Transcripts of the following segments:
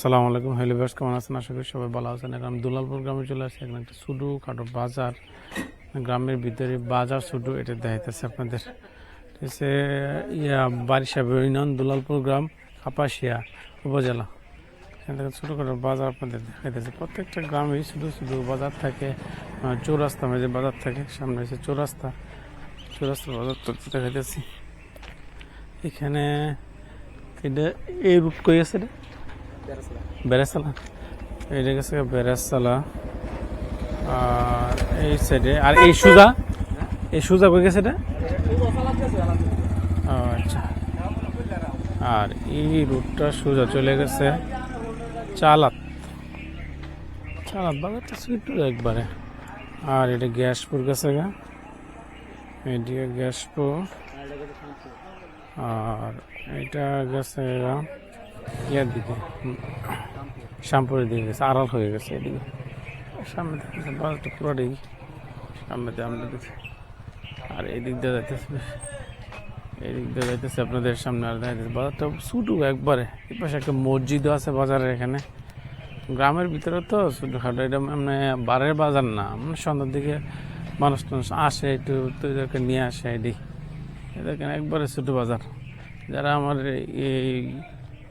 আসসালামু আলাইকুম। বেশ কেমন আছেন? আশা করি সবাই ভালো আছেন। এখন দুলালপুর গ্রামে চলে আসছি এখানে একটা ছোটো খাটো বাজার। গ্রামের ভিতরে বাজার ছোটো এটা দেখাইতেছে আপনাদের। আছে ইয়া, বারিশা ইউনিয়ন, দুলালপুর গ্রাম, কাপাসিয়া উপজেলা। এখান থেকে ছোটো খাটো বাজার আপনাদের দেখাইতেছে। প্রত্যেকটা গ্রামেই শুধু শুধু বাজার থাকে। চৌরাস্তা মাঝে বাজার থাকে। সামনে হচ্ছে চৌরাস্তা। চৌরাস্তার বাজার তো দেখাইতেছি। এখানে, এটা, এই রুট কই আছে রে বেরেসালা এইটা গেছে বেরেসালা আর এই সাইডে আর এই সুজা? এই সুজা কই গেছে এটা? আচ্ছা। আর এই রুটটা সোজা চলে গেছে চালাত। চালাত বাজারটা ছোট একবারে। আর এটা গ্যাসপুর গেছে গা। এদিকে গ্যাসপুর। আর এটা গেছে গা ইয়ার দিকে। শ্যামপুরের দিকে গেছে, আড়াল হয়ে গেছে এদিকে। সামনে থেকে বাজারটা পুরোটাই সামনে আমরা দিকে আর এদিক দিয়ে যাইতেছে এদিক দিয়ে যাইতেছে আপনাদের সামনে আর যাইতেছে বাজারটা ছোটো একবারে। এই পাশে একটা মসজিদও আছে বাজারের এখানে। গ্রামের ভিতরে তো ছোটোখাটো এটা মানে বারের বাজার না। মানে সন্ধ্যার দিকে মানুষ টানুষ আসে, একটু তো এদেরকে নিয়ে আসে এটি এদেরকে একবারে ছোটো বাজার। যারা আমার এই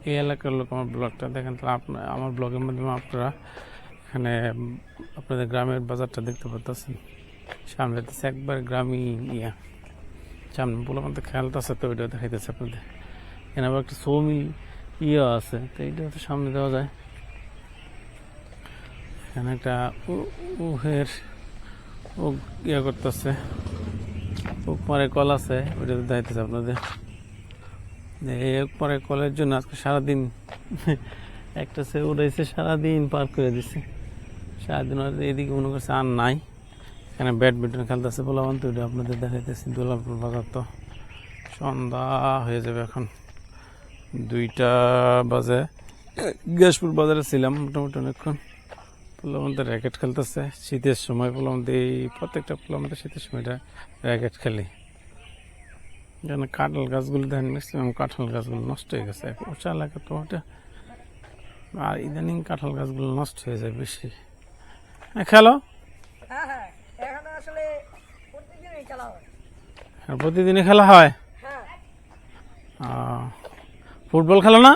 এই এলাকার লোক আমার ব্লগটা দেখেন, তাহলে আপনার আমার ব্লগের মাধ্যমে আপনারা এখানে আপনাদের গ্রামের বাজারটা দেখতে পাচ্ছেন সামনে দেখতেছে একবার গ্রামই ইয়া। সামনে বলে মধ্যে খেয়ালটা আছে তো, ওইটা দেখাইতেছে আপনাদের। এখানে আবার একটা সৌমিল ইয়ে আছে, তো এইটা তো সামনে দেওয়া যায়। এখানে একটা উহের ও ইয়ে করতেছে। উপমারে কল আছে ওইটা দেখাইতেছে আপনাদের। এই উপমারে কলের জন্য আজকে সারাদিন একটা সে উড়াইছে, সারাদিন পার করে দিছে। সারাদিন এদিকে মনে করছে আর নাই। এখানে ব্যাডমিন্টন খেলতেছে বলে তো ওটা আপনাদের দেখাইতেছি। দুলাপুর বাজার তো সন্ধ্যা হয়ে যাবে এখন দুইটা বাজে। গ্যাসপুর বাজারে ছিলাম মোটামুটি অনেকক্ষণ। পোলামধ্যে র্যাকেট খেলতেছে। শীতের সময় পোলামধ্যে এই প্রত্যেকটা পোলামধ্যে শীতের সময়টা র্যাকেট খেলি। যেন কাঁঠাল গাছগুলো দেখেন ম্যাক্সিমাম কাঁঠাল গাছগুলো নষ্ট হয়ে গেছে। উঁচা এলাকা তো ওটা আর ইদানিং কাঁঠাল গাছগুলো নষ্ট হয়ে যায় বেশি। হ্যাঁ, খেলো। হ্যাঁ হ্যাঁ প্রতিদিনই খেলা হয়। আর প্রতিদিনই খেলা ফুটবল খেলো না?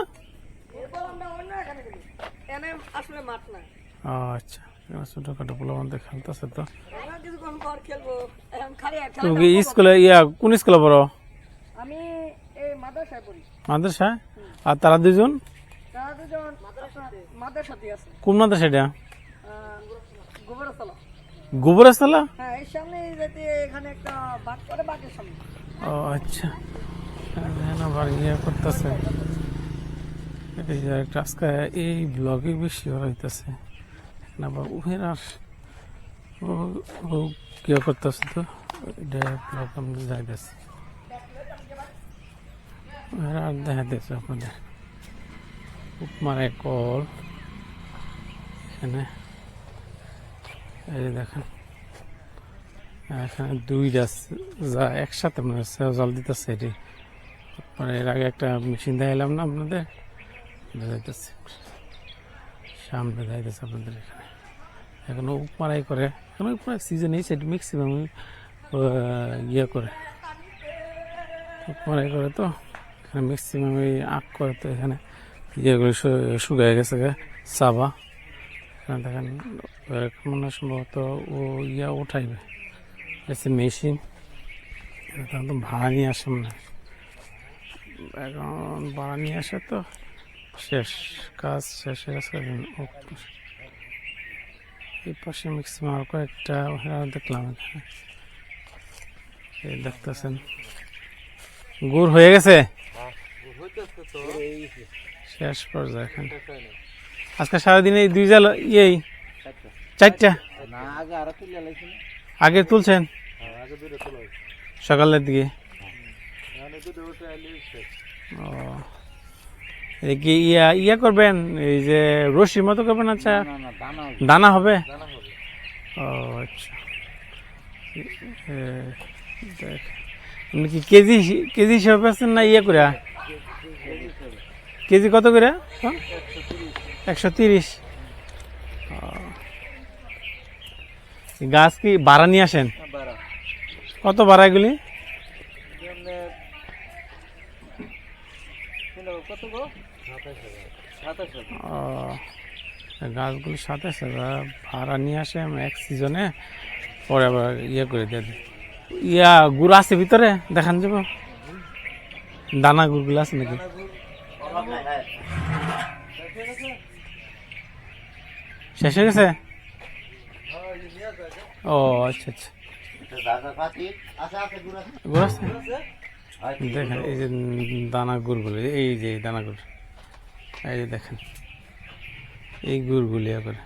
আচ্ছা। ছোটোখাটো পোলাবন্ধে খেলতেছে তো। তুমি স্কুলে ইয়া কোন স্কুলে পড়ো আমি এই মাদ্রাসায় পড়ি মাদ্রাসা আর তারা দুজন কোন মাদ্রাসা এটা হ্যাঁ ও আচ্ছা ইয়ে করতেছে একটা আজকে এই ব্লগে বেশি হইতেছে না বা উহের আর ও ও কি করতেছে তো এটা ব্লগ আমি যাইতেছে উহের আর দেখা দিয়েছে আপনাদের। উপমারে কল। এখানে, এই দেখেন। এখানে দুইটা যা একসাথে মানে সে জল দিতেছে এটি। মানে এর আগে একটা মেশিন দেখাইলাম না আপনাদের? এটা সামনে যাইতেছে আপনাদের এখানে। এখন উপমারাই করে। এখন উপমার সিজন এই সাইড ম্যাক্সিমাম ইয়ে করে। উপমারাই করে তো। এখানে ম্যাক্সিমাম এই আখ করে তো এখানে ইয়েগুলো শুকায় গেছে গে, চাবা। এখানে দেখেন মনে হয় সম্ভবত ও ইয়া উঠাইবে, এসে মেশিন এখন তো ভাড়া নিয়ে আসে মনে এখন ভাড়া নিয়ে আসে তো, শেষ কাজ শেষ হয়ে গেছে এই পাশে ম্যাক্সিমাম আর কয়েকটা ওরা দেখলাম এই দেখতেছেন। গুড় হয়ে গেছে? শেষ পর্যায়ে এখন। আজকে সারাদিন এই দুই জাল ইয়েই চারটা? আগে তুলছেন? হয়েছে। সকালের দিকে? আলি ও। এই কি ইয়া ইয়া করবেন? এই যে রশির মতো করবেন আচ্ছা? দানা হবে। ও আচ্ছা। দেখ। আপনি কি কেজি কেজি হিসাবে আছেন না ইয়ে করে কেজি কত করে? হ্যাঁ? একশো তিরিশ। গাছ কি ভাড়া নিয়ে আসেন? কত ভাড়া এগুলি? গাছগুলি সাতাশ হাজার। ভাড়া নিয়ে আসে এক সিজনে পরে আবার ইয়ে করে দিয়ে ইয়া গুড় আছে ভিতরে? দেখান যাব। দানা গুড়গুলো আছে নাকি? শেষ হয়ে গেছে? ও আচ্ছা আচ্ছা। গুড় আছে? দেখেন, এই যে দানা গুড়গুলো, এই যে দানা গুড়। এই যে দেখেন, এই গুড়গুলি একবার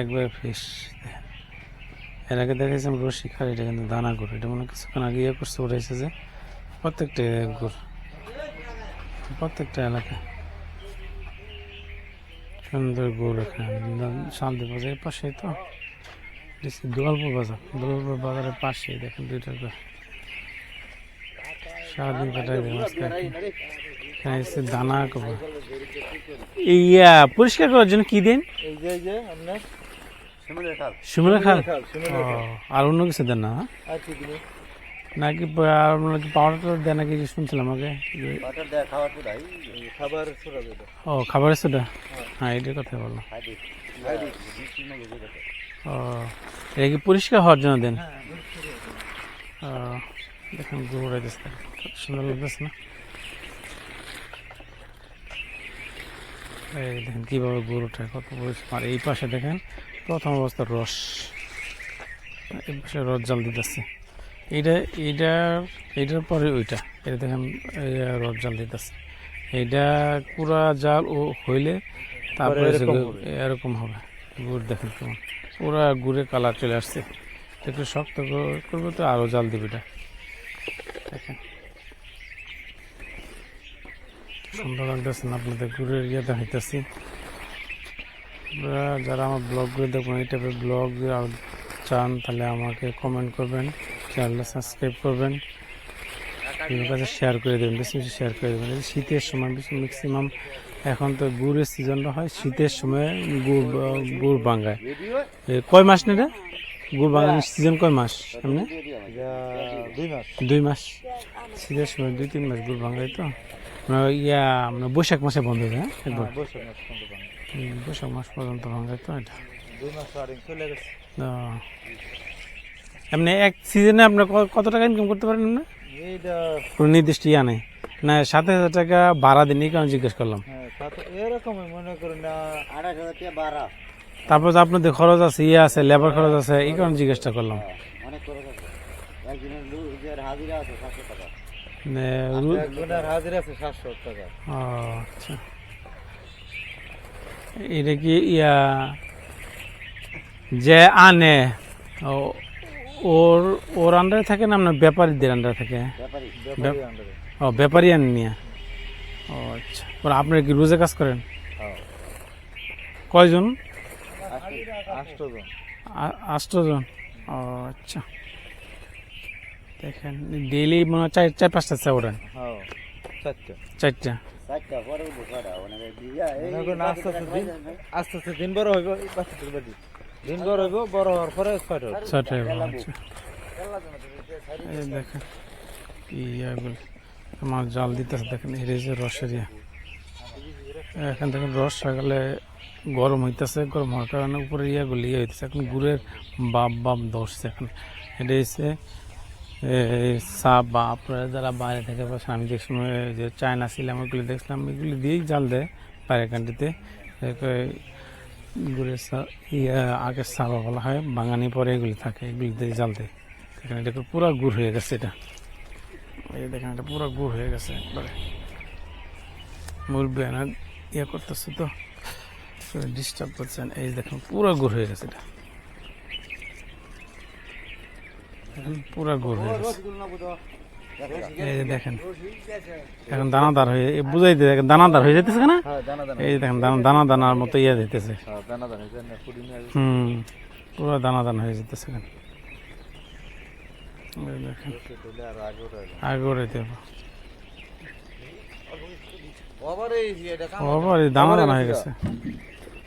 একবার ফ্রেশ দেখেন। এর আগে দেখেছিলাম রসি খার এটা কিন্তু দানা গুড়। এটা মনে কিছুক্ষণ আগে ইয়ে করছে উঠেছে যে প্রত্যেকটা গুড়। প্রত্যেকটা এলাকা। সুন্দর গুড় এখানে শান্তি বাজার পাশে তো। দুয়ালপুর বাজার। দুয়ালপুর বাজারের পাশে দেখেন দুইটা সারাদিন কাটাই এখানে এসে দানা কবে ইয়া পরিষ্কার করার জন্য কি দিন? এই যে এই যে আপনার শিমলা খাল। খাল, শিমুলের ও, আর অন্য কিছু দেন না হ্যাঁ? নাকি নাকি পাউডার দেয় নাকি শুনছিলাম আগে। খাবার ও খাবারের সোডা হ্যাঁ। এটার কথা বললাম। ও এটা কি পরিষ্কার হওয়ার জন্য দেন? ও দেখেন গুড় দিচ্ছে সুন্দর লাগতেছে না? এই দেখেন কীভাবে ওঠে কত পরিষ্কার। এই পাশে দেখেন প্রথম অবস্থার রস। এই পাশে রস জল দিতেছে। এইটা এইটার এইটার পরে ওইটা। এটা দেখেন রড জাল দিতেছে। এইটা পুরা জাল ও হইলে তারপরে এরকম হবে। গুড় দেখেন কেমন। পুরা গুড়ে কালার চলে আসছে। একটু শক্ত করে- করব তো আরও জাল দিবি এটা। দেখেন। সুন্দর লাগতেছে না আপনাদের গুড়ের ইয়ে দেখাইতেছি। যারা আমার ব্লগ ব্লগগুলো দেখবেন এই টাইপের ব্লগ চান তাহলে আমাকে কমেন্ট করবেন। চ্যানেলটা সাবস্ক্রাইব করবেন। কাছে শেয়ার করে দেবেন বেশি বেশি শেয়ার করে দেবেন। শীতের সময় বেশি ম্যাক্সিমাম এখন তো গুড়ের সিজনটা হয় শীতের সময় গুড় গুড় ভাঙ্গায় এ, কয় মাস না এটা? গুড় ভাঙানোর সিজন কয় মাস? এমনি দুই মাস। শীতের সময় দুই তিন মাস গুড় ভাঙায় তো। মানে ইয়া মানে বৈশাখ মাসে বন্ধ হবে হ্যাঁ? একবার। হ্যাঁ, বৈশাখ মাস পর্যন্ত ভাঙায় তো এটা। দুই মাস চলে গেছে। এমনি এক সিজনে আপনার কত টাকা ইনকাম করতে পারেন আপনি? কোনো নির্দিষ্ট ইয়া নেই। না সাত হাজার টাকা ভাড়া দিন কারণে জিজ্ঞেস করলাম। হ্যাঁ সাথে এরকমই মনে করেন আড়াই হাজার টাকা বাড়া তারপর যে আপনাদের খরচ আছে ইয়ে আছে লেবার খরচ আছে এই কারণে জিজ্ঞেসটা করলাম। অনেক খরচ আছে। একজনের হাজিরা আছে সাতশো টাকা। আচ্ছা। এটা কি ইয়া? যে আনে ও- ওর ওর আন্ডারে থাকে না আপনার ব্যাপারীদের আন্ডারে থাকে? ও ব্যাপারী আন নিয়ে। ও আচ্ছা। পরে আপনারা কি রোজে কাজ করেন? হ্যাঁ। কয়জন? আষ্টজন। ও আচ্ছা। দেখেন ডেইলি মনে হয় চার চার পাঁচটা চা ওঠেন। হ্যাঁ চারটা। মনে করেন আস্তে আস্তে দিন আস্তে আস্তে দিন বড় হইব বাচ্চাদের বাড়ি বড় হইব বড় হওয়ার পরে ছয়টা ছয়টা আচ্ছা। এই দেখেন ইয়াগুলো আমার জাল দিতেছে দেখেন এই যে রসের ইয়া। এখান থেকে রস সকালে গরম হইতেছে গরম হওয়ার কারণে উপরে ইয়াগুলি ইয়ে হইতেছে। এখন গুড়ের বাপ বাপ ধরছে এখন। এটা হচ্ছে সাপ বা আপনারা যারা বাইরে থেকে বসে আমি দেখছিলাম যে চায়না ছিলাম ওইগুলি দেখছিলাম এগুলি দিয়েই জাল দেয় বাইরের কান্ট্রিতে গুড়ের ইয়া আগে সাবা বলা হয়, বাঙানি পরে এগুলি থাকে এগুলি দিয়ে জাল দেয়। দেখেন, এটা পুরো গুড় হয়ে গেছে এটা। এই দেখেন, এটা পুরো গুড় হয়ে গেছে একবারে। মুরব্বী না ইয়ে করতেছে তো ডিস্টার্ব করছেন। এই দেখেন, পুরো গুড় হয়ে গেছে এটা। পুরো গুড় হয়ে গেছে। এই যে দেখেন। এখন দানাদার হয়ে বুঝাই দিয়ে দেখেন দানাদার হয়ে যেতেছে না হ্যাঁ দানা দানা এই দেখেন দানা দানা দানার মতো ইয়ে দিতেছে। হ্যাঁ। হুম পুরো দানা দানা হয়ে যেতেছে এখন এই দেখেন। দিলে আর আগে ওঠা যাবে। আগে উড়াইতে হবে। আবার এই যে এটা কাম- বাবা, এই দানা দানা হয়ে গেছে।